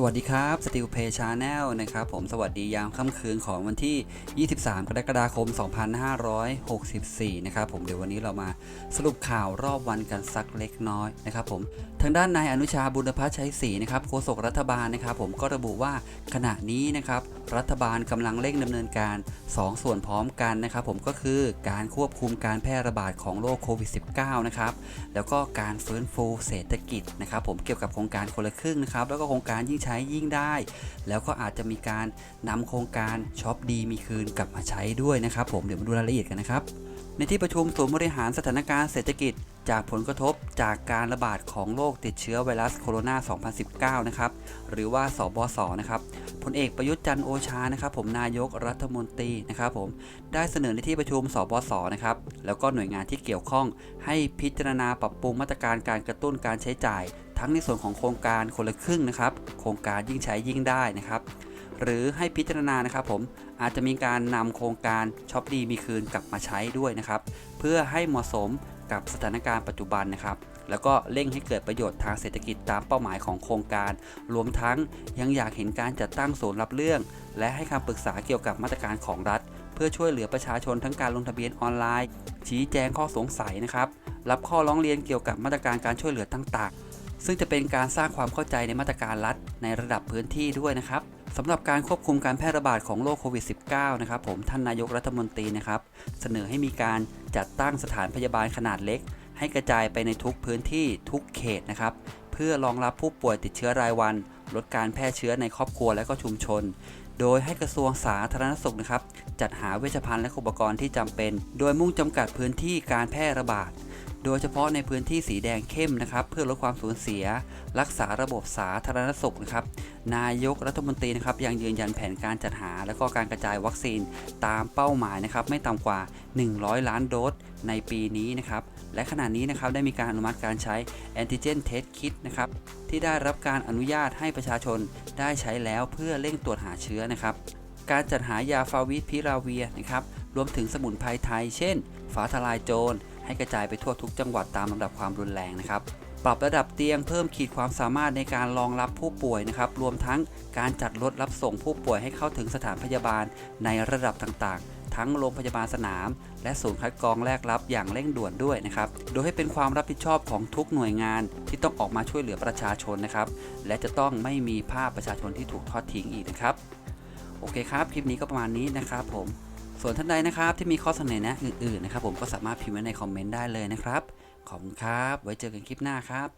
สวัสดีครับสติลเพย์ชาแนลนะครับผมสวัสดียามค่ำคืนของวันที่ 23 กรกฎาคม 2564 นะครับผมเดี๋ยววันนี้เรามาสรุปข่าวรอบวันกันสักเล็กน้อยนะครับผมทางด้านนายอนุชาบุญพัชชัยศรีนะครับโฆษกรัฐบาลนะครับผมก็ระบุว่าขณะนี้นะครับรัฐบาลกำลังเร่งดำเนินการ 2 ส่วนพร้อมกันนะครับผมก็คือการควบคุมการแพร่ระบาดของโรคโควิด -19 นะครับแล้วก็การฟื้นฟูเศรษฐกิจนะครับผมเกี่ยวกับโครงการคนละครึ่งนะครับแล้วก็โครงการยิ่งช้ยิ่งได้ แล้วก็อาจจะมีการนำโครงการช็อปดีมีคืนกลับมาใช้ด้วยนะครับ ผมเดี๋ยวมาดูรายละเอียดกันนะครับในที่ประชุมศูนย์บริหารสถานการณ์เศรษฐกิจ จากผลกระทบจากการระบาดของโรคติดเชื้อไวรัสโคโรนา 2019 นะครับ หรือว่าสบศนะครับพลเอกประยุทธ์จันโอชานะครับ ผมนายกรัฐมนตรีนะครับผมได้เสนอในที่ประชุมสบศนะครับแล้วก็หน่วยงานที่เกี่ยวข้องให้พิจารณาปรับปรุงมาตรการการกระตุ้นการใช้จ่าย ทั้งในส่วนของโครงการคนละครึ่งนะครับ โครงการยิ่งใช้ยิ่งได้นะครับ หรือให้พิจารณานะครับผมอาจจะมีการนำโครงการช็อปดีมีคืนกลับมาใช้ด้วยนะครับ เพื่อให้เหมาะสมกับสถานการณ์ปัจจุบันนะครับ แล้วก็เร่งให้เกิดประโยชน์ทางเศรษฐกิจตามเป้าหมายของโครงการ รวมทั้งยังอยากเห็นการจัดตั้งศูนย์รับเรื่อง และให้คำปรึกษาเกี่ยวกับมาตรการของรัฐ เพื่อช่วยเหลือประชาชนทั้งการลงทะเบียนออนไลน์ ชี้แจงข้อสงสัยนะครับ รับข้อร้องเรียนเกี่ยวกับมาตรการการช่วยเหลือต่างๆ ซึ่งจะเป็นการสร้างความเข้าใจในมาตรการรัฐในระดับพื้นที่ด้วยนะครับสำหรับการควบคุมการแพร่ระบาดของโรคโควิด -19 นะครับผมท่านนายกรัฐมนตรีนะครับเสนอให้มีการจัดตั้งสถานพยาบาลขนาดเล็ก ให้กระจายไปในทุกพื้นที่ทุกเขตนะครับเพื่อรองรับผู้ป่วยติดเชื้อรายวัน ลดการแพร่เชื้อในครอบครัวและก็ชุมชน โดยให้กระทรวงสาธารณสุขนะครับจัดหาเวชภัณฑ์และอุปกรณ์ที่จำเป็น โดยมุ่งจำกัดพื้นที่การแพร่ระบาด โดยเฉพาะในพื้นที่สีแดงเข้มนะครับ เพื่อลดความสูญเสีย รักษาระบบสาธารณสุขนะครับ นายกรัฐมนตรีนะครับยังยืนยันแผนการจัดหา และก็การกระจายวัคซีนตามเป้าหมายนะครับไม่ต่ำกว่า 100 ล้านโดสในปีนี้นะครับ และขณะนี้นะครับได้มีการอนุมัติการใช้แอนติเจนเทสคิ t นะครับที่ได้รับการอนุญาตให้ประชาชนได้ใช้แล้วเพื่อเร่งตรวจหาเชื้อนะครับ การจัดหายาฟาวิพิราเวียนะครับ รวมถึงสมุนไพรไทย เช่นฟ้าทลายโจร ให้กระจายไปทั่วทุกจังหวัดตามลำดับความรุนแรงนะครับปรับระดับเตียงเพิ่มขีดความสามารถในการรองรับผู้ป่วยนะครับรวมทั้งการจัดรถรับส่งผู้ป่วยให้เข้าถึงสถานพยาบาลในระดับต่างๆ ทั้งโรงพยาบาลสนาม และศูนย์คัดกรองแรกรับอย่างเร่งด่วนด้วยนะครับโดยให้เป็นความรับผิดชอบของทุกหน่วยงานที่ต้องออกมาช่วยเหลือประชาชนนะครับและจะต้องไม่มีภาพประชาชนที่ถูกทอดทิ้งอีกนะครับโอเคครับคลิปนี้ก็ประมาณนี้นะครับผม ส่วนท่านใดนะครับที่มีข้อเสนอแนะอื่นๆนะครับผมก็สามารถพิมพ์ไว้ในคอมเมนต์ได้เลยนะครับ ขอบคุณครับ ไว้เจอกันคลิปหน้าครับ